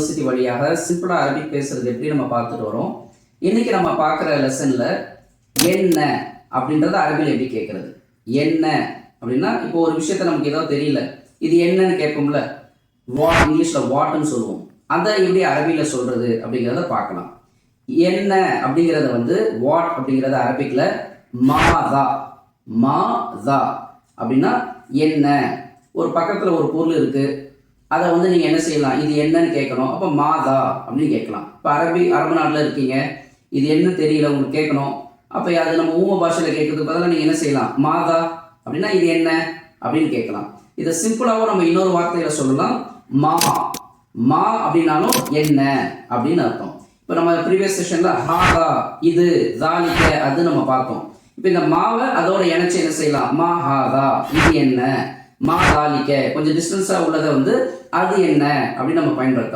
University வழியாக சிம்பிளாக Arabic பேசுறது எப்படி நம்ம பார்த்துட்டு வரோம்? இன்னைக்கு நம்ம பார்க்குற லெசனில் என்ன அப்படின்றத அரபியில் எப்படி கேட்குறது என்ன அப்படின்னா இப்போ ஒரு விஷயத்த நமக்கு ஏதோ தெரியல. இது என்னன்னு கேட்போம்ல? வாட் இங்கிலீஷில் வாட்னு சொல்லுவோம். அதை எப்படி அரபியில் சொல்கிறது அப்படிங்கிறத பார்க்கலாம். என்ன அப்படிங்கிறத வந்து வாட் அப்படிங்கிறத அரபிக்கில் மாதா. மாதா அப்படின்னா என்ன? ஒரு பக்கத்தில் ஒரு பொருள் இருக்குது அதை வந்து நீங்கள் என்ன செய்யலாம்? இது என்னன்னு கேட்கணும். அப்போ மாதா அப்படின்னு கேட்கலாம். இப்போ அரபி அரபு நாட்டில் இருக்கீங்க. இது என்ன தெரியல உங்களுக்கு கேட்கணும். அப்போ அது நம்ம ஊம பாஷையில் கேட்கறதுக்கு பதிலாக நீங்கள் என்ன செய்யலாம்? மாதா அப்படின்னா இது என்ன அப்படின்னு கேட்கலாம். இதை சிம்பிளாகவும் நம்ம இன்னொரு வார்த்தையில் சொல்லலாம். மா. மா அப்படின்னாலும் என்ன அப்படின்னு அர்த்தம். இப்போ நம்ம ப்ரீவியஸ் செஷனில் ஹாதா இது தாலிக்க அது நம்ம பார்த்தோம். இப்போ இந்த மாவை அதோட இணைச்சு என்ன செய்யலாம்? மா ஹாதா இது என்ன? மா தாலிக்க கொஞ்சம் டிஸ்டன்ஸாக உள்ளதை வந்து அது என்ன? அப்படின்னு நம்ம பயன்படுத்தலாம்.